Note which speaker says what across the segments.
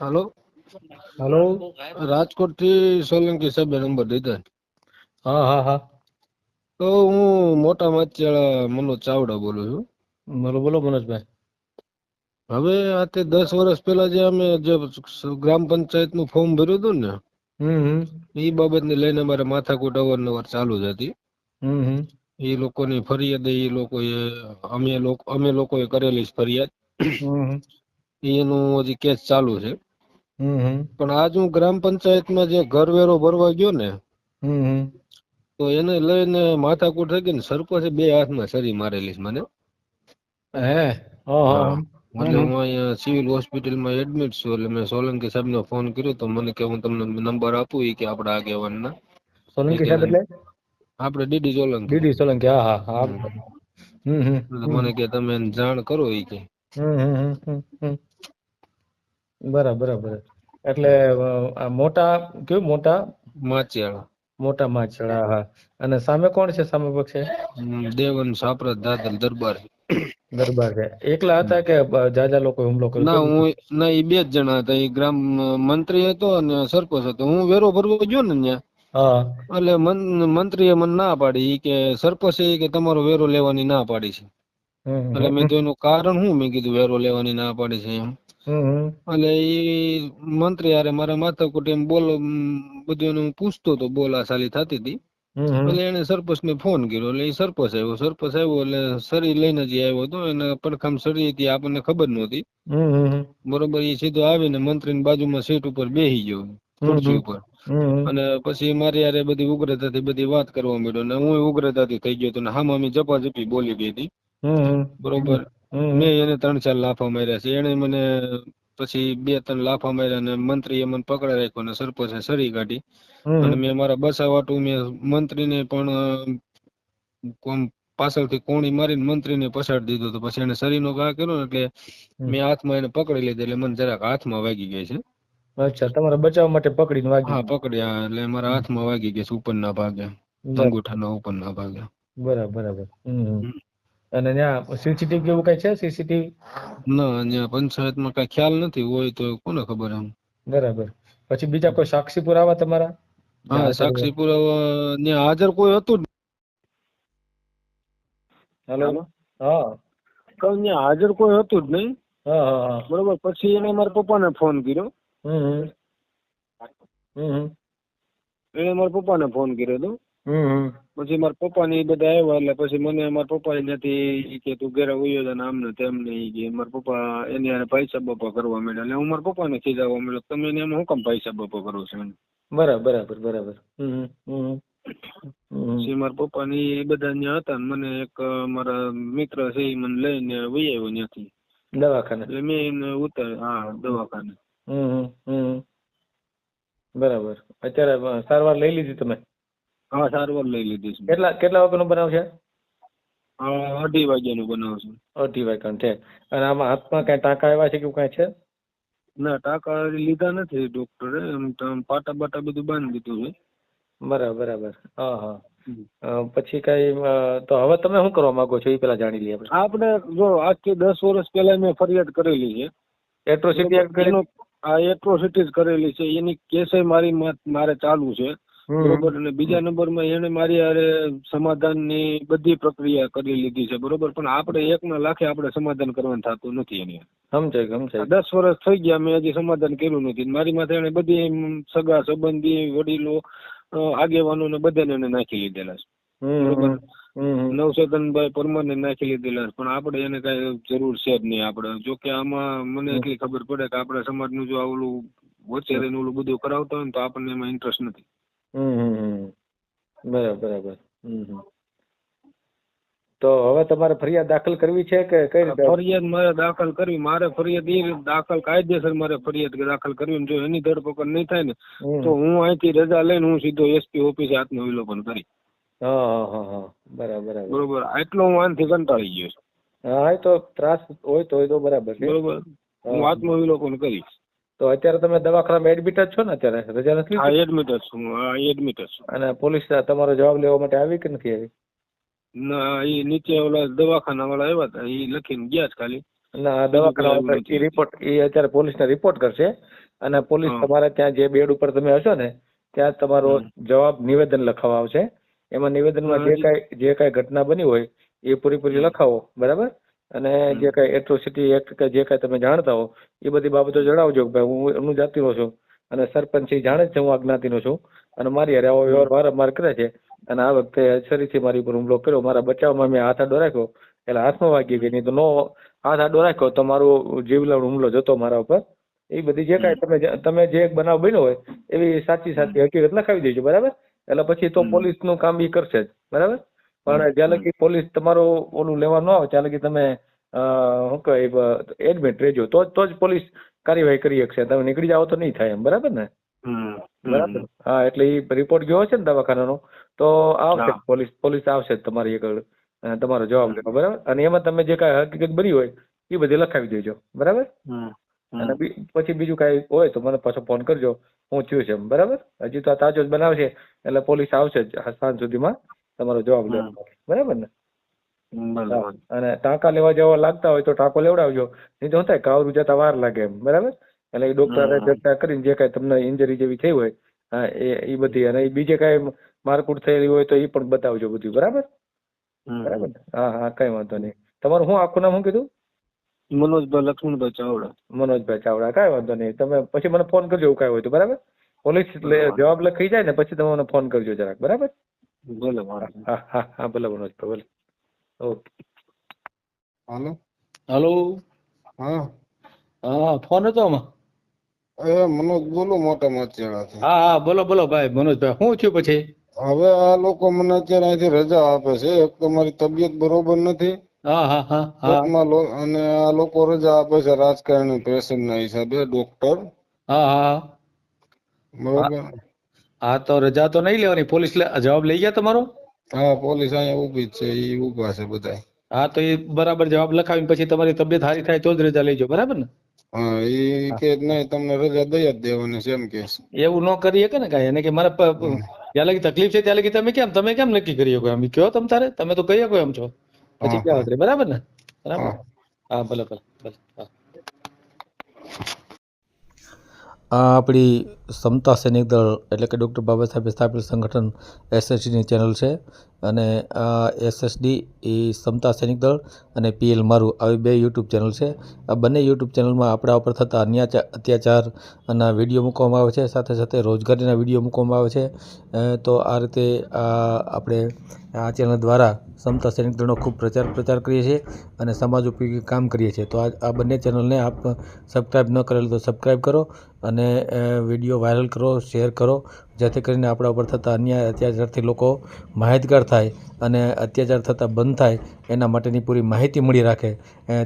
Speaker 1: હાલો?
Speaker 2: Hello?
Speaker 1: રાજકોટથી સોલંકી સાહેબ number દીધા
Speaker 2: હા હા હા.
Speaker 1: તો હું મોટા માચિયાળા મનોજ ચાવડા બોલું છું.
Speaker 2: બોલો બોલો મનોજભાઈ.
Speaker 1: હવે આ તે દસ વર્ષ પહેલા જે અમે જે ગ્રામ પંચાયતનું ફોર્મ ભર્યું હતું ને એ બાબતને લઈને મારે માથાકૂટ અવારનવાર ચાલુ જ હતી. એ લોકોની ફરિયાદ એ લોકોએ અમે લોકો અમે લોકોએ કરેલી ફરિયાદ. એનું હજી કેસ ચાલુ છે. પણ આજ હું ગ્રામ પંચાયતમાં જે ઘર વેરો ભરવા ગયો ને તો એને લઈને માથાકૂટ થઈ ગઈ ને સરપંચે બે હાથમાં સરી મારેલી છે મને.
Speaker 2: હે.
Speaker 1: એટલે હું અહીંયા સિવિલ હોસ્પિટલમાં એડમિટ છું એટલે મેં સોલંકી સાહેબને ફોન કર્યો તો મને કે હું તમને નંબર આપું એ કે આપણા આગેવાનના.
Speaker 2: સોલંકી સાહેબ એટલે?
Speaker 1: આપણે ડીડી સોલંકી.
Speaker 2: ડીડી સોલંકી હા હા હા.
Speaker 1: મને કે તમે જાણ કરો એ કે.
Speaker 2: હમ હમ હમ હમ હમ. બરાબર બરાબર. એટલે મોટા કેવું મોટા?
Speaker 1: માચિયાળા
Speaker 2: મોટા માછડા હા અને સામે કોણ છે સામે પક્ષે?
Speaker 1: દેવન સાપરત દાદલ દરબાર.
Speaker 2: દરબાર છે. એકલા હતા કે જાજા લોકો હુમલો કર્યો?
Speaker 1: ના? હું ના એ બે જ જણા હતા. એ ગ્રામ મંત્રી હતો અને સરપંચ હતો. હું વેરો ભરવા ગયો ને ત્યાં.
Speaker 2: હા.
Speaker 1: એટલે મંત્રીએ મને ના પાડી. કે સરપંચે એ કે તમારો વેરો લેવાની ના પાડી છે. એટલે મેં તો એનું કારણ શું? મેં કીધું વેરો લેવાની ના પાડી છે એમ. એટલે એ મંત્રી હારે મારા માથાકૂટ એમ બોલો બધું એનું પૂછતો હતો બોલાચાલી થતી હતી
Speaker 2: હમ હમ.
Speaker 1: એટલે એને સરપંચને ફોન કર્યો એટલે એ સરપંચ આવ્યો. સરપંચ આવ્યો એટલે સરી લઈને જે આવ્યો હતો એને પડખામ સરી હતી આપણને ખબર નહોતી.
Speaker 2: હમ હમ
Speaker 1: બરોબર એ સીધો આવીને મંત્રીની બાજુમાં સીટ ઉપર બેસી ગયો ખુરશી ઉપર. અને પછી મારી યારે બધી ઉગ્રતાથી બધી વાત કરવા માંડ્યો ને હું ઉગ્રતાથી થઈ ગયો હતો ને જપા ચપી બોલી ગઈ હતી. બરોબર
Speaker 2: હમ.
Speaker 1: મેં એને ત્રણ ચાર લાફા માર્યા છે. એને મને પછી બે ત્રણ લાફા માર્યા અને મંત્રીએ મને પકડાઈ રાખ્યો અને સરપંચે સરી કાઢી. અને મેં મારા બસાવાટું મેં મંત્રીને પણ કોમ પાછળથી કોણી મારીને મંત્રીને પછાડ દીધો તો પછી એને શરીરનો ઘા કર્યો ને એટલે મેં હાથમાં એને પકડી લીધી એટલે મને જરાક હાથમાં વાગી ગઈ છે.
Speaker 2: અચ્છા તમારા બચાવ માટે પકડીને વાગી
Speaker 1: હા પકડ્યા એટલે મારા હાથમાં વાગી ગઈ છે ઉપરના ભાગે.
Speaker 2: બરાબર.
Speaker 1: અંગૂઠાના ઉપરના ભાગે.
Speaker 2: બરાબર બરાબર. અને ત્યાં સીસીટીવી કેવું કઈ છે? સીસીટીવી?
Speaker 1: ના અહીંયા પંચાયતમાં કઈ ખ્યાલ નથી હોય તો કોને ખબર એમ.
Speaker 2: બરાબર. પછી બીજા કોઈ સાક્ષી પુરાવા તમારા?
Speaker 1: હા
Speaker 2: હાજર
Speaker 1: સાક્ષી પુરાવા ત્યાં હાજર કોઈ હતું જ
Speaker 2: હેલો? હા.
Speaker 1: કહું ત્યાં હાજર કોઈ હતું જ નહીં.
Speaker 2: હા હા હા.
Speaker 1: બરોબર પછી એને મારા પપ્પાને ફોન કર્યો.
Speaker 2: હમ હમ. હમ હમ.
Speaker 1: એને મારા પપ્પાને ફોન કર્યો હતો. પછી મારા પપ્પા ને એ બધા આવ્યા એટલે પછી મને મારા પપ્પા ત્યાંથી ઈ કે તું ઘેરે ઉયો જા આમ ને તેમ ને કે મારા પપ્પા એની હારે પૈસા બપા કરવા માંડ્યા એટલે હું મારા પપ્પાને ખીજાવવા માંડ્યો. તમે એને એમ હું કામ પૈસા બપા કરો છો
Speaker 2: બરાબર બરાબર બરાબર.
Speaker 1: પછી મારા પપ્પા ને એ બધા ત્યાં હતા ને મને એક મારા મિત્ર છે એ મને લઈને વહી આવ્યો ત્યાંથી.
Speaker 2: દવાખાને?
Speaker 1: એટલે મેં એને ઉતાર હા દવાખાને.
Speaker 2: બરાબર. અત્યારે સારવાર લઈ લીધી તમે?
Speaker 1: હા સારવાર લઈ લીધી છે.
Speaker 2: કેટલા કેટલા વાગ્યાનો બનાવ છે?
Speaker 1: અઢી વાગ્યાનું બનાવ છે.
Speaker 2: અઢી વાગ્યાનો છે. અને આમાં હાથમાં કઈ ટાંકા આવ્યા છે કે એવું કાંઈ છે?
Speaker 1: ના ટાંકા લીધા નથી ડોક્ટરે. એમ પાટા બાટા બધું બાંધી દીધું છે.
Speaker 2: બરાબર બરાબર. હા હા. પછી કઈ તો હવે તમે શું કરવા માંગો છો? એ પેલા જાણી લઈએ આપણે.
Speaker 1: આપણે જો આજથી દસ વર્ષ પહેલા મેં ફરિયાદ કરેલી છે.
Speaker 2: એટ્રોસિટી
Speaker 1: આ એટ્રોસિટીઝ કરેલી છે. એની કેસે મારી મારે ચાલુ છે. બરોબર? અને બીજા નંબરમાં એને મારી હારે સમાધાનની બધી પ્રક્રિયા કરી લીધી છે બરોબર? પણ આપણે એકના લાખે આપણે સમાધાન કરવાનું થતું નથી એની
Speaker 2: સમજાય સમજાય.
Speaker 1: દસ વર્ષ થઈ ગયા મેં હજી સમાધાન કર્યું નથી. મારી માથે એને બધી સગા સંબંધી વડીલો આગેવાનો ને બધાને એને નાખી લીધેલા છે. બરોબર. નવચેતનભાઈ પરમારને નાખી લીધેલા છે. પણ આપણે એને કઈ જરૂર છે જ નહીં આપણે. જો કે આમાં મને એટલી ખબર પડે કે આપણા સમાજનું જો આ વચ્ચે રહીને ઓલું બધું કરાવતા હોય ને તો આપણને એમાં ઇન્ટરેસ્ટ નથી.
Speaker 2: બરાબર બરાબર. તો હવે તમારે ફરિયાદ દાખલ કરવી છે કે કઈ રીતે?
Speaker 1: ફરિયાદ મારે દાખલ કરવી મારે ફરિયાદ એ દાખલ કાયદેસર મારે ફરિયાદ દાખલ કરવી જો એની ધરપકડ નહીં થાય ને તો હું અહીંથી રજા લઈને હું સીધો એસપી ઓફિસે આત્મવિલોપન કરી.
Speaker 2: હા હા હા હા. બરાબર બરાબર.
Speaker 1: આટલો હું આનથી કંટાળી ગયો છું.
Speaker 2: હા તો ત્રાસ હોય તો હોય તો બરાબર
Speaker 1: બરોબર. હું આત્મવિલોપન કરીશ.
Speaker 2: તો અત્યારે તમે દવાખાનામાં એડમિટ જ છો ને અત્યારે? રજા નથી
Speaker 1: હા એડમિટ જ છું. હા એડમિટ જ છું.
Speaker 2: અને પોલીસ તમારો જવાબ લેવા માટે આવી કે નથી આવી?
Speaker 1: ના એ નીચે ઓલા દવાખાના વાળા આવ્યા હતા. એ લખીને ગયા જ ખાલી.
Speaker 2: ના દવાખાના એ રિપોર્ટ એ અત્યારે પોલીસને રિપોર્ટ કરશે. અને પોલીસ. તમારે ત્યાં જે બેડ ઉપર તમે હશો ને ત્યાં તમારો જવાબ નિવેદન લખાવા આવશે. એમાં નિવેદનમાં જે. કાંઈ જે કાંઈ ઘટના બની હોય એ પૂરેપૂરી લખાવો. બરાબર? અને જે કાંઈ એટ્રોસિટી એક્ટ કે જે કાંઈ તમે જાણતા હો એ બધી બાબતો જણાવજો કે ભાઈ હું એમનું જાતિનો છું અને સરપંચ જાણે જ છે હું આ જ્ઞાતિનો છું અને મારી હારે આવો વ્યવહાર વારંવાર કરે છે અને આ વખતે છરીથી મારી ઉપર હુમલો કર્યો મારા બચાવમાં મેં હાથ આડો રાખ્યો એટલે હાથમાં વાગી ગઈ નહીં તો નો હાથ આડો રાખ્યો તો મારો જીવલેણ હુમલો જતો મારા ઉપર. એ બધી જે કાંઈ તમે તમે જે એક બનાવ બન્યો હોય એવી સાચી સાચી હકીકત લખાવી દેજો બરાબર? એટલે પછી તો. પોલીસનું કામ બી કરશે જ બરાબર? પણ જ્યાં લગી પોલીસ તમારું ઓલું લેવા ન આવે ત્યાં લગી તમે શું કહેવાય એડમિટ રહેજો તો જ તો જ પોલીસ કાર્યવાહી કરી શકશે. તમે નીકળી જાઓ તો નહીં થાય એમ. બરાબર ને? બરાબર. હા એટલે એ રિપોર્ટ ગયો છે ને દવાખાનાનો તો આવશે. પોલીસ પોલીસ આવશે તમારી આગળ તમારો જવાબ લેવા. બરાબર? અને એમાં તમે જે કાંઈ હકીકત બની હોય એ બધી લખાવી દેજો. બરાબર? અને પછી બીજું કાંઈ હોય તો મને પાછો ફોન કરજો. હું થયું છે એમ. બરાબર? હજી તો આ તાજો જ બનાવશે એટલે પોલીસ આવશે જ સાંજ સુધીમાં. તમારો જવાબ. બરાબર ને? અને ટાંકા લેવા જવા લાગતા હોય તો ટાંકો લેવડાવજો. નહીં તો શું થાય કાવરું જતા વાર લાગે એમ. બરાબર? એટલે એ ડોક્ટરે ચર્ચા કરીને જે કાંઈ તમને ઇન્જરી જેવી થઈ હોય હા એ એ બધી. અને એ બીજે કાંઈ મારકુટ થયેલી હોય તો એ પણ બતાવજો બધું. બરાબર? બરાબર હા હા કઈ વાંધો નહીં. તમારું શું આખું નામ શું કીધું?
Speaker 1: મનોજભાઈ લક્ષ્મણભાઈ ચાવડા.
Speaker 2: મનોજભાઈ ચાવડા. કાંઈ વાંધો નહીં. તમે પછી મને ફોન કરજો એવું કાંઈ હોય તો. બરાબર? પોલીસ જવાબ લખી જાય ને પછી તમે મને ફોન કરજો જરાક. બરાબર?
Speaker 1: ભલે
Speaker 2: હા હા હા ભલે મનોજ ભલે ઓકે
Speaker 3: હાલો
Speaker 4: હાલો
Speaker 3: હા
Speaker 4: હા ફોન હતો આમાં
Speaker 3: એ મનોજ બોલો મોટા મચેડાથી
Speaker 4: હા હા બોલો બોલો ભાઈ મનોજભાઈ શું થયું પછી
Speaker 3: હવે આ લોકો મને અત્યારે અહીંથી રજા આપે છે એક તો મારી તબિયત બરોબર નથી
Speaker 4: હા હા હા હા
Speaker 3: અને આ લોકો રજા આપે છે રાજકારણી પેશન્ટ ના હિસાબે ડોક્ટર
Speaker 4: હા હા
Speaker 3: બરોબર
Speaker 4: હા તો રજા તો નહીં લેવાની. પોલીસ જવાબ લઈ ગયા તમારો?
Speaker 3: હા પોલીસ અહીંયા ઊભી જ છે એ ઊભા છે બધા
Speaker 4: હા તો એ બરાબર જવાબ લખાવીને પછી તમારી તબિયત સારી થાય તો જ રજા લઈજો બરાબર ને?
Speaker 3: હા એ કે નહીં તમને રજા દઈ જ દેવાની છે એમ કે
Speaker 4: એવું ન કરી શકે ને કાંઈ? એને કે મારા જ્યાં લગી તકલીફ છે ત્યાં લગી તમે કેમ તમે કેમ નક્કી કરી શકો એમ કયો તમ તારે? તમે તો કહી શકો એમ છો. પછી ક્યાં વધરે બરાબર ને? બરાબર?
Speaker 3: હા.
Speaker 4: હા ભલે ભલે ભલે. હા.
Speaker 5: આ આપણી સમતા સૈનિક દળ, એટલે કે ડૉક્ટર બાબા સાહેબે સ્થાપેલ સંગઠન એસએસડીની ચેનલ છે. અને આ એસએસડી એ સમતા સૈનિક દળ અને પીએલ મારું, આવી બે યુટ્યુબ ચેનલ છે. આ બંને યુટ્યુબ ચેનલમાં આપણા ઉપર થતા અન્ય અત્યાચારના વીડિયો મૂકવામાં આવે છે. સાથે સાથે રોજગારીના વીડિયો મૂકવામાં આવે છે. તો આ રીતે આપણે આ ચેનલ દ્વારા સમતા સૈનિક દળનો ખૂબ પ્રચાર પ્રચાર કરીએ છીએ અને સમાજ ઉપયોગી કામ કરીએ છીએ. તો આ આ બંને ચેનલને આપ સબસ્ક્રાઈબ ન કરેલું તો સબસ્ક્રાઈબ કરો અને વીડિયો વાયરલ કરો શેર કરો, જેથી કરીને આપણા ઉપર થતા અન્ય અત્યાચારથી લોકો માહિતગાર થાય અને અત્યાચાર થતા બંધ થાય, એના માટેની પૂરી માહિતી મળી રાખે.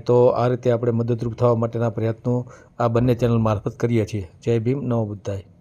Speaker 5: તો આ રીતે આપણે મદદરૂપ થવા માટેના પ્રયત્નો આ બંને ચેનલ મારફત કરીએ છીએ. જય ભીમ, નમો બુદ્ધાય.